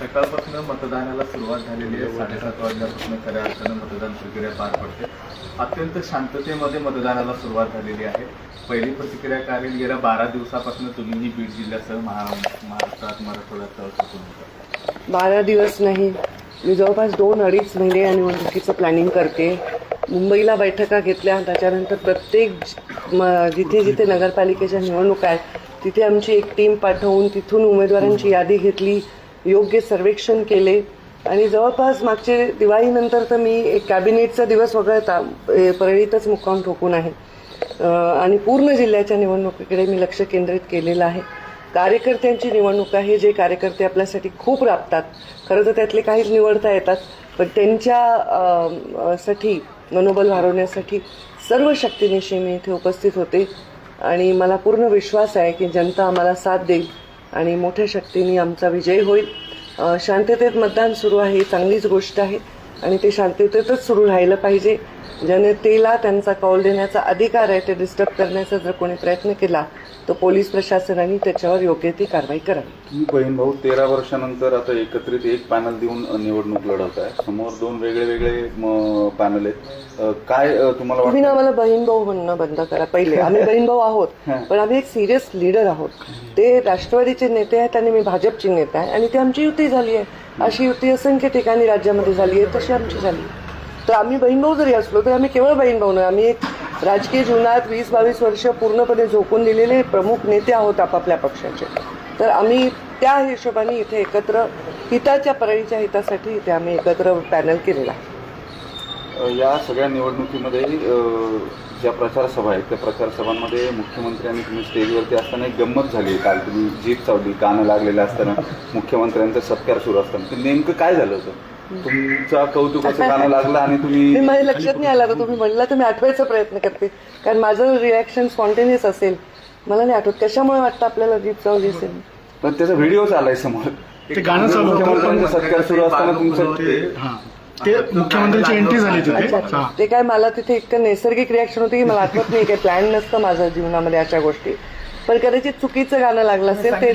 सकाळपासून मतदानाला सुरुवात झालेली आहे. साडेसात वाजल्यापासून खऱ्या अर्थानं मतदान प्रक्रिया पार पडते. अत्यंत शांततेमध्ये मतदानाला सुरुवात झालेली आहे. पहिली प्रतिक्रिया कारण गेल्या बारा दिवसापासून तुम्हीही बीड जिल्ह्यासह महा महाराष्ट्रात मराठवाड्यात होता बारा दिवस नाही. मी जवळपास दोन अडीच महिने या निवडणुकीचं प्लॅनिंग करते. मुंबईला बैठका घेतल्या. त्याच्यानंतर प्रत्येक म- जिथे जिथे नगरपालिकेच्या निवडणुका आहेत तिथे आमची एक टीम पाठवून तिथून उमेदवारांची यादी घेतली. योग्य सर्वेक्षण केले. आणि जवळपास मागचे दिवाळीनंतर तर मी एक कॅबिनेटचा दिवस वगळता परळीतच मुक्काम ठोकून आहे. आणि पूर्ण जिल्ह्याच्या निवडणुकीकडे मी लक्ष केंद्रित केलेलं आहे. कार्यकर्त्यांची निवडणूक आहे जे कार्यकर्ते आपल्यासाठी खूप राबतात. खरं तर त्यातले काहीच निवडता येतात पण त्यांच्या साठी मनोबल वाढवण्यासाठी सर्व शक्तीनिशी मी इथे उपस्थित होते. आणि मला पूर्ण विश्वास आहे की जनता आम्हाला साथ देईल आणि मोठ्या शक्तीने आमचा विजय होईल. शांततेत मतदान सुरू आहे ही चांगलीच गोष्ट आहे. आणि ते शांततेतच सुरू राहिलं पाहिजे. जनतेला त्यांचा कौल देण्याचा अधिकार आहे ते डिस्टर्ब करण्याचा जर कोणी प्रयत्न केला तर पोलीस प्रशासनाने त्याच्यावर योग्य ती कारवाई करावी. तुम्ही बहीण भाऊ तेरा वर्षानंतर आता एकत्रित एक पॅनल देऊन निवडणूक लढवत आहे. समोर दोन वेगळे वेगळे पॅनल आहेत. अ, काय अ, तुम्हाला तुम्ही ना वाटतं? आम्हाला बहीण भाऊ म्हणणं बंद करा पहिले. आम्ही बहीण भाऊ आहोत पण आम्ही एक सिरियस लीडर आहोत. ते राष्ट्रवादीचे नेते आहेत आणि मी भाजपची नेता आहे आणि ती आमची युती झाली आहे. अशी युती असंख्य ठिकाणी राज्यामध्ये झाली आहे तशी आमची झाली तर आम्ही बहीण भाऊ जरी असलो तर आम्ही केवळ बहीण भाऊ नाही. आम्ही एक राजकीय जीवनात वीस बावीस वर्ष पूर्णपणे झोकून दिलेले प्रमुख नेते आहोत आपापल्या पक्षाचे. तर आम्ही त्या हिशोबाने इथे एकत्र हिताच्या परळीच्या हितासाठी इथे आम्ही एकत्र पॅनल केलेला आहे. या सगळ्या निवडणुकीमध्ये ज्या प्रचार सभा आहेत त्या प्रचार सभांमध्ये मुख्यमंत्र्यांनी तुम्ही स्टेजवरती असताना एक गंमत झाली काल तुम्ही जीप चावली कानं लागलेलं असताना मुख्यमंत्र्यांचा सत्कार सुरू असताना. ते नेमकं काय झालं होतं? तुमचा कौतुकाचं गाणं लागलं आणि तुम्ही माझ्या लक्षात नाही आला. तर तुम्ही म्हणला तर मी आठवायचा प्रयत्न करते. कारण माझं रिॲक्शन स्पॉन्टेनियस असेल. मला नाही आठवत कशामुळे वाटतं आपल्याला जीप चावली असेल पण त्याचा व्हिडिओ आलाय समोर ते गाणं चालू होतं. मुख्यमंत्र्यांचा सत्कार सुरू असताना तुमचं हा. ते मुख्यमंत्र्यांची एंट्री झाली तिथे हा. ते काय मला तिथे इतकं नैसर्गिक रिॲक्शन होती की मला आठवत नाही. काही प्लॅन नसतं माझं जीवनामध्ये अशा गोष्टी. पण कदाचित चुकीचं गाणं लागलं असेल ते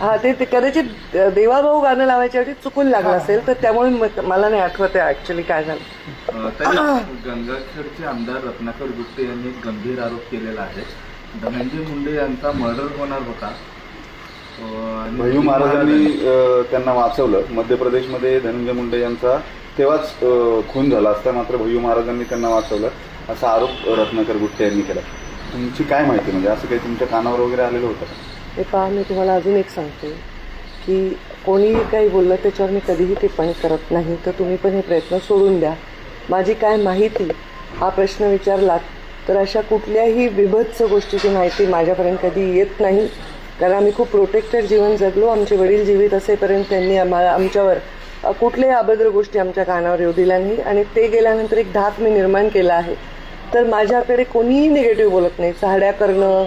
हा ते ते कदाचित देवाभाऊ गाणं लावायच्या वेळी चुकून लागलं असेल तर त्यामुळे मला नाही आठवत आहे ऍक्च्युली काय झालं. गंगाखेडचे आमदार रत्नाकर गुप्ते यांनी गंभीर आरोप केलेला आहे. धनंजय मुंडे यांचा मर्डर होणार होता. भैयू महाराजांनी त्यांना वाचवलं. मध्य प्रदेशमध्ये धनंजय मुंडे यांचा तेव्हाच खून झाला असता मात्र भैयू महाराजांनी त्यांना वाचवलं असा आरोप रत्नाकर गुट्टे यांनी केला. तुमची काय माहिती? म्हणजे असं काही तुमच्या कानावर वगैरे आलेलं होतं का? हे पहा मी तुम्हाला अजून एक सांगते की कोणीही काही बोललं त्याच्यावर मी कधीही टिप्पणी करत नाही. तर तुम्ही पण हे प्रयत्न सोडून द्या. माझी काय माहिती? हा प्रश्न विचारलात तर अशा कुठल्याही विभत्स गोष्टीची माहिती माझ्यापर्यंत कधी येत नाही. कारण आम्ही खूप प्रोटेक्टेड जीवन जगलो. आमचे वडील जीवित असेपर्यंत त्यांनी आम्हाला आमच्यावर अ, कुठल्याही अभद्र गोष्टी आमच्या कानावर येऊ दिल्या नाही. आणि ते गेल्यानंतर एक धाक मी निर्माण केला आहे. तर माझ्याकडे कोणीही निगेटिव्ह बोलत नाही. साड्या करणं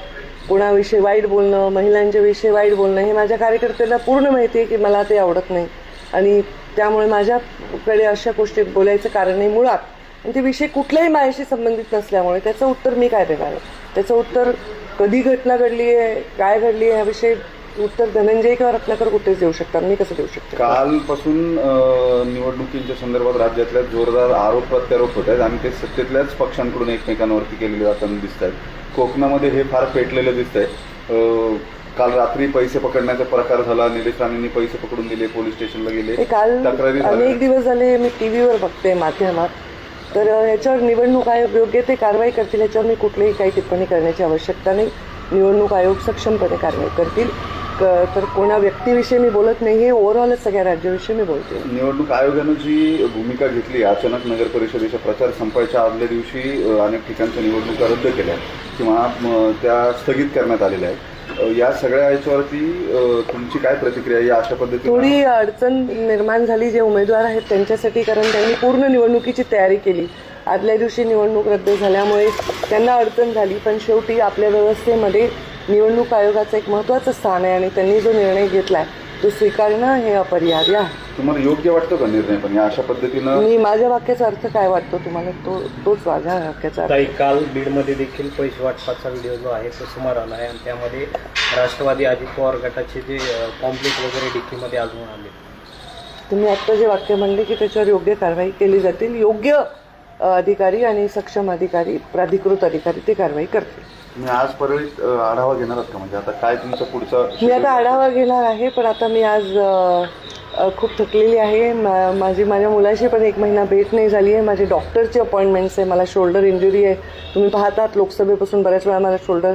कुणाविषयी वाईट बोलणं महिलांच्या विषयी वाईट बोलणं हे माझ्या कार्यकर्त्यांना पूर्ण माहिती आहे की मला ते आवडत नाही. आणि त्यामुळे माझ्याकडे अशा गोष्टी बोलायचं कारण नाही मुळात. आणि ते विषय कुठल्याही माझ्याशी संबंधित नसल्यामुळे त्याचं उत्तर मी काय देणार? आहे त्याचं उत्तर कधी घटना घडली आहे काय घडली आहे ह्याविषयी उत्तर धनंजय किंवा रत्नाकर कुठेच देऊ शकतात? मी कसं देऊ शकते? कालपासून निवडणुकींच्या संदर्भात राज्यातल्या जोरदार आरोप प्रत्यारोप होत आहेत आणि ते सत्तेतल्याच पक्षांकडून एकमेकांवरती केलेले जाताना दिसत आहेत. कोकणामध्ये हे फार पेटलेलं दिसत आहे. काल रात्री पैसे पकडण्याचा प्रकार झाला. निलेश राणेंनी पैसे पकडून दिले पोलीस स्टेशनला गेले. हे काल तक्रारी अनेक दिवस झाले मी टी व्हीवर बघते माध्यमात. तर अ, ह्याच्यावर निवडणूक आयोग योग्य ते कारवाई करतील ह्याच्यावर मी कुठलीही काही टिप्पणी करण्याची आवश्यकता नाही. निवडणूक आयोग सक्षमपणे कारवाई करतील. तर कोणा व्यक्तीविषयी मी बोलत नाही हे ओव्हरऑलच सगळ्या राज्याविषयी मी बोलते. निवडणूक आयोगानं जी भूमिका घेतली अचानक नगर परिषदेच्या प्रचार संपायच्या आदल्या दिवशी अनेक ठिकाणच्या निवडणुका रद्द केल्या किंवा त्या स्थगित करण्यात आलेल्या आहेत. या सगळ्या याच्यावरती तुमची काय प्रतिक्रिया आहे? या अशा पद्धतीने थोडी अडचण निर्माण झाली जे उमेदवार आहेत त्यांच्यासाठी कारण त्यांनी पूर्ण निवडणुकीची तयारी केली. आदल्या दिवशी निवडणूक रद्द झाल्यामुळे त्यांना अडचण झाली पण शेवटी आपल्या व्यवस्थेमध्ये निवडणूक आयोगाचं एक महत्त्वाचं स्थान आहे आणि त्यांनी जो निर्णय घेतलाय तो स्वीकारणं हे अपरिहार्य आहे. तुम्हाला योग्य वाटतं का निर्णय? पण या अशा पद्धतीनं मी माझ्या वाक्याचा अर्थ काय वाटतो तुम्हाला? तो तोच माझ्या वाक्याचा अर्थ. ताई काल बीडमध्ये देखील पैसे वाटपाचा व्हिडिओ जो आहे तो समोर आला आहे. आणि त्यामध्ये राष्ट्रवादी अजित पवार गटाचे जे पॉम्पलेट वगैरे डिक्कीमध्ये अजून आले. तुम्ही आत्ता जे वाक्य म्हणले की त्याच्यावर योग्य कारवाई केली जातील योग्य अ, अधिकारी आणि सक्षम अधिकारी प्राधिकृत अधिकारी ते कारवाई करतील. तुम्ही आज परळीत अ, आढावा घेणार आहात का? म्हणजे आता काय तुमचा पुढचा मी आता आढावा घेणार आहे पण आता मी आज अ, अ, खूप थकलेली आहे. मा माझी माझ्या मुलाशी पण एक महिना भेट नाही झाली आहे. माझे डॉक्टरची अपॉइंटमेंट्स आहे. मला शोल्डर इंजुरी आहे. तुम्ही पाहतात लोकसभेपासून बऱ्याच वेळा मला शोल्डर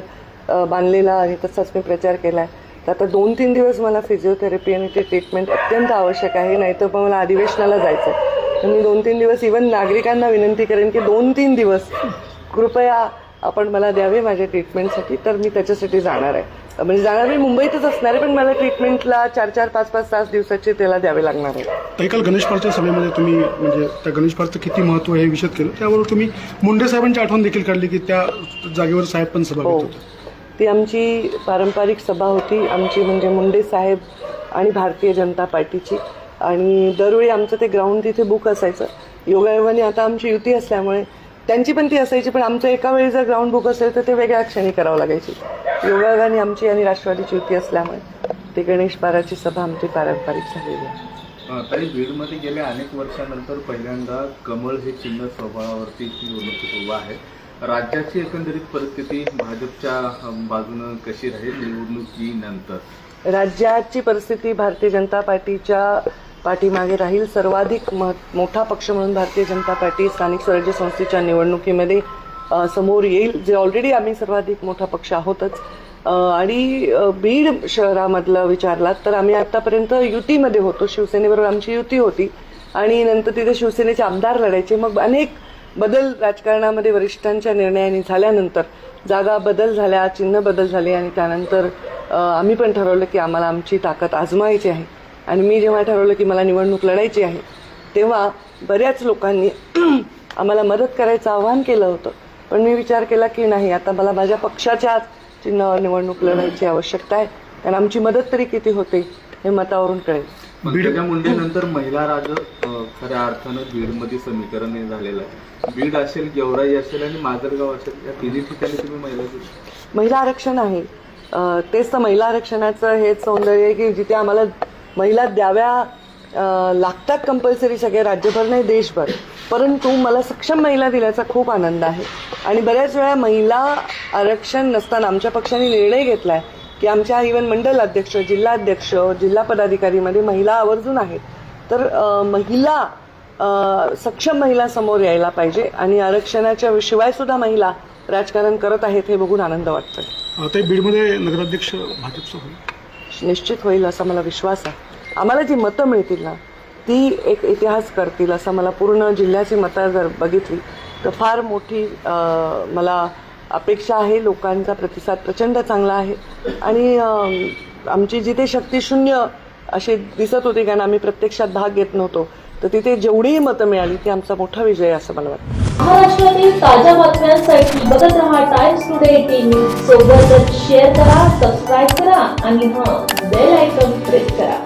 बांधलेला आणि तसाच मी प्रचार केला आहे तर आता दोन तीन दिवस मला फिजिओथेरपी आणि ते ट्रीटमेंट अत्यंत आवश्यक आहे. नाहीतर पण मला अधिवेशनाला जायचं आहे तर मी दोन तीन दिवस इवन नागरिकांना विनंती करेन की दोन तीन दिवस कृपया आपण मला द्यावे माझ्या ट्रीटमेंटसाठी तर मी त्याच्यासाठी जाणार आहे. म्हणजे जाणार मी मुंबईतच असणार आहे पण मला ट्रीटमेंटला चार चार पाच पाच तास दिवसाचे त्याला द्यावे लागणार आहे. काल गणेश पालच्या सभेमध्ये तुम्ही म्हणजे त्या गणेश पालचं किती महत्त्व हे विषद केलं. त्यावर तुम्ही मुंडे साहेबांची आठवण देखील काढली की त्या जागेवर साहेब पण सभा हो. ती आमची पारंपरिक सभा होती. आमची म्हणजे मुंडे साहेब आणि भारतीय जनता पार्टीची. आणि दरवेळी आमचं ते ग्राउंड तिथे बुक असायचं. योगायोगाने आता आमची युती असल्यामुळे त्यांची पण ती असायची पण आमचं एका वेळी जर ग्राउंड बुक असेल तर ते वेगळ्या क्षणी करावं लागायची. योगायोगाने आमची आणि राष्ट्रवादीची युती असल्यामुळे. ते गणेश पाराची सभा आमची पारंपरिक झालेली आहे. ताई बीडमध्ये गेल्या अनेक वर्षानंतर पहिल्यांदा कमळ हे चिन्ह स्वभावावरती निवडणुकीत उभं आहे. राज्याची एकंदरीत परिस्थिती भाजपच्या बाजूनं कशी राहील? निवडणुकीनंतर. राज्याची परिस्थिती भारतीय जनता पार्टीच्या पाठीमागे राहील सर्वाधिक मह- मोठा पक्ष म्हणून भारतीय जनता पार्टी स्थानिक स्वराज्य संस्थेच्या निवडणुकीमध्ये समोर येईल. जे ऑलरेडी आम्ही सर्वाधिक मोठा पक्ष आहोतच. आणि बीड शहरामधलं विचारलात तर आम्ही आतापर्यंत युतीमध्ये होतो. शिवसेनेबरोबर आमची युती होती. आणि नंतर तिथे शिवसेनेचे आमदार लढायचे. मग अनेक बदल राजकारणामध्ये वरिष्ठांच्या निर्णयाने झाल्यानंतर जागा बदल झाल्या चिन्ह बदल झाले आणि त्यानंतर आम्ही पण ठरवलं की आम्हाला आमची ताकद आजमायची आहे. आणि मी जेव्हा ठरवलं की मला निवडणूक लढायची आहे तेव्हा बऱ्याच लोकांनी आम्हाला मदत करायचं आव्हान केलं होतं. पण मी विचार केला की नाही आता मला माझ्या पक्षाच्या चिन्हावर निवडणूक लढायची आवश्यकता आहे. कारण आमची मदत तरी किती होते हे मतावरून कळेल. मुंडेनंतर महिला राज खऱ्या अर्थानं बीडमध्ये समीकरण हे झालेलं आहे. बीड असेल गेवराई असेल आणि माजलगाव असेल या तिन्ही ठिकाणी तुम्ही महिला महिला आरक्षण आहे. तेच तर महिला आरक्षणाचं हेच सौंदर्य आहे की जिथे आम्हाला महिला द्याव्या लागतात कंपल्सरी सगळे राज्यभर नाही देशभर. परंतु मला सक्षम महिला दिल्याचा खूप आनंद आहे. आणि बऱ्याच वेळा महिला आरक्षण नसताना आमच्या पक्षाने निर्णय घेतला आहे की आमच्या इवन मंडल अध्यक्ष जिल्हाध्यक्ष जिल्हा पदाधिकारीमध्ये महिला आवर्जून आहेत. तर महिला सक्षम महिला समोर यायला पाहिजे आणि आरक्षणाच्या शिवाय सुद्धा महिला राजकारण करत आहेत हे बघून आनंद वाटतोय. ते बीडमध्ये नगराध्यक्ष भाजपचं होईल. निश्चित होईल असा मला विश्वास आहे. आम्हाला जी मतं मिळतील ना ती एक इतिहास करतील असं मला पूर्ण जिल्ह्याची मतं जर बघितली तर फार मोठी मला अपेक्षा आहे. लोकांचा प्रतिसाद प्रचंड चांगला आहे. आणि आमची जिथे शक्तिशून्य असे दिसत होते कारण आम्ही प्रत्यक्षात भाग घेत नव्हतो तर तिथे जेवढीही मतं मिळाली ती आमचा मोठा विजय असं मला वाटतं. महाराष्ट्रातील ताज्या बातम्यांसाठी बघत रहा टाइम्स टुडे एटीन न्यूज सोबतच शेअर करा सबस्क्राईब करा आणि हां बेल आयकॉन प्रेस करा.